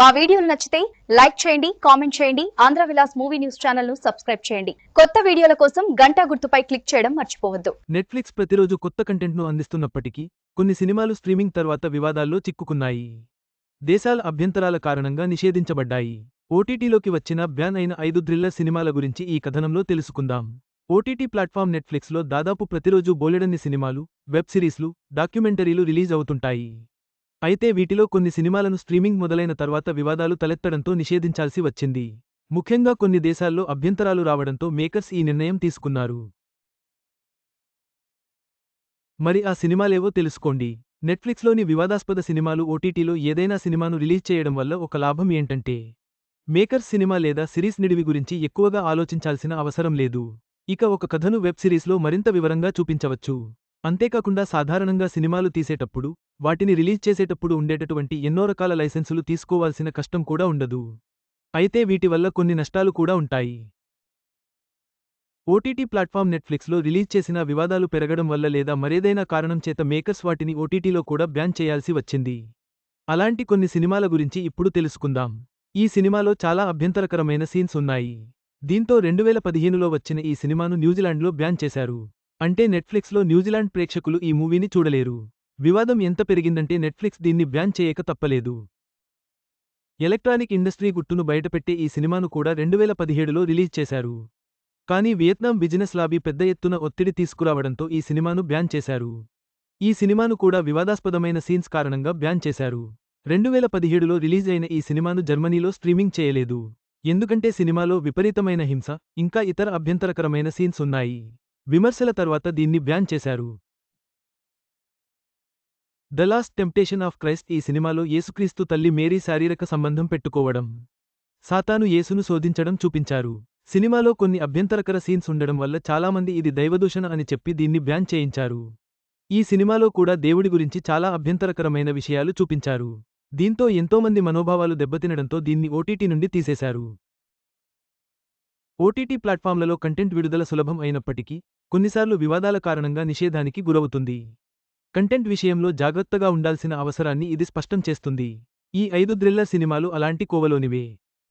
మా వీడియోలు నచ్చితే లైక్ చేయండి కామెంట్ చేయండి ఆంధ్ర విలాస్ మూవీ న్యూస్ ఛానల్ను సబ్స్క్రైబ్ చేయండి. కొత్త వీడియోల కోసం గంటా గుర్తుపై క్లిక్ చేయడం మర్చిపోవద్దు. నెట్ఫ్లిక్స్ ప్రతిరోజు కొత్త కంటెంట్ను అందిస్తున్నప్పటికీ కొన్ని సినిమాలు స్ట్రీమింగ్ తర్వాత వివాదాల్లో చిక్కుకున్నాయి. దేశాల అభ్యంతరాల కారణంగా నిషేధించబడ్డాయి. ఓటీటీలోకి వచ్చిన బ్యాన్ అయిన ఐదు థ్రిల్లర్ సినిమాల గురించి ఈ కథనంలో తెలుసుకుందాం. ఓటీటీ ప్లాట్ఫామ్ నెట్ఫ్లిక్స్లో దాదాపు ప్రతిరోజు బోలెడన్ని సినిమాలు వెబ్ సిరీస్లు డాక్యుమెంటరీలు రిలీజ్ అవుతుంటాయి. అయితే వీటిలో కొన్ని సినిమాలను స్ట్రీమింగ్ మొదలైన తర్వాత వివాదాలు తలెత్తడంతో నిషేధించాల్సి వచ్చింది. ముఖ్యంగా కొన్ని దేశాల్లో అభ్యంతరాలు రావడంతో మేకర్స్ ఈ నిర్ణయం తీసుకున్నారు. మరి ఆ సినిమాలేవో తెలుసుకోండి. నెట్ఫ్లిక్స్లోని వివాదాస్పద సినిమాలు ఓటీటీలో ఏదైనా సినిమాను రిలీజ్ చేయడం వల్ల ఒక లాభం ఏంటంటే మేకర్స్ సినిమా లేదా సిరీస్ నిడివి గురించి ఎక్కువగా ఆలోచించాల్సిన అవసరం లేదు. ఇక ఒక కథను వెబ్ సిరీస్లో మరింత వివరంగా చూపించవచ్చు. అంతేకాకుండా సాధారణంగా సినిమాలు తీసేటప్పుడు వాటిని రిలీజ్ చేసేటప్పుడు ఉండేటటువంటి ఎన్నో రకాల లైసెన్సులు తీసుకోవాల్సిన కష్టం కూడా ఉండదు. అయితే వీటి వల్ల కొన్ని నష్టాలు కూడా ఉంటాయి. ఓటీటీ ప్లాట్ఫామ్ నెట్ఫ్లిక్స్లో రిలీజ్ చేసిన వివాదాలు పెరగడం వల్ల లేదా మరేదైనా కారణం చేత మేకర్స్ వాటిని ఓటీటీలో కూడా బ్యాన్ చేయాల్సి వచ్చింది. అలాంటి కొన్ని సినిమాల గురించి ఇప్పుడు తెలుసుకుందాం. ఈ సినిమాలో చాలా అభ్యంతరకరమైన సీన్స్ ఉన్నాయి. దీంతో రెండువేల పదిహేనులో వచ్చిన ఈ సినిమాను న్యూజిలాండ్లో బ్యాన్ చేశారు. అంటే నెట్ఫ్లిక్స్లో న్యూజిలాండ్ ప్రేక్షకులు ఈ మూవీని చూడలేరు. వివాదం ఎంత పెరిగిందంటే నెట్ఫ్లిక్స్ దీన్ని బ్యాన్ చేయక తప్పలేదు. ఎలక్ట్రానిక్ ఇండస్ట్రీ గుట్టును బయటపెట్టే ఈ సినిమాను కూడా రెండువేల పదిహేడులో రిలీజ్ చేశారు. కానీ వియత్నాం బిజినెస్ లాబీ పెద్ద ఎత్తున ఒత్తిడి తీసుకురావడంతో ఈ సినిమాను బ్యాన్ చేశారు. ఈ సినిమాను కూడా వివాదాస్పదమైన సీన్స్ కారణంగా బ్యాన్ చేశారు. రెండువేల పదిహేడులో రిలీజ్ అయిన ఈ సినిమాను జర్మనీలో స్ట్రీమింగ్ చేయలేదు. ఎందుకంటే సినిమాలో విపరీతమైన హింస ఇంకా ఇతర అభ్యంతరకరమైన సీన్స్ ఉన్నాయి. విమర్శల తర్వాత దీన్ని బ్యాన్ చేశారు. The last temptation of Christ ఈ సినిమాలో యేసుక్రీస్తు తల్లి మేరీ శారీరక సంబంధం పెట్టుకోవడం సాతాను యేసును శోధించడం చూపించారు. సినిమాలో కొన్ని అభ్యంతరకర సీన్స్ ఉండడం వల్ల చాలామంది ఇది దైవదూషణ అని చెప్పి దీన్ని బ్యాన్ చేయించారు. ఈ సినిమాలో కూడా దేవుడి గురించి చాలా అభ్యంతరకరమైన విషయాలు చూపించారు. దీంతో ఎంతోమంది మనోభావాలు దెబ్బతినడంతో దీన్ని ఓటీటీ నుండి తీసేశారు. ఓటీటీ ప్లాట్ఫామ్లలో కంటెంట్ విడుదల సులభం అయినప్పటికీ కొన్నిసార్లు వివాదాల కారణంగా నిషేధానికి గురవుతుంది. కంటెంట్ విషయంలో జాగ్రత్తగా ఉండాల్సిన అవసరాన్ని ఇది స్పష్టం చేస్తుంది. ఈ ఐదు థ్రిల్లర్ సినిమాలు అలాంటి కోవలోనివే.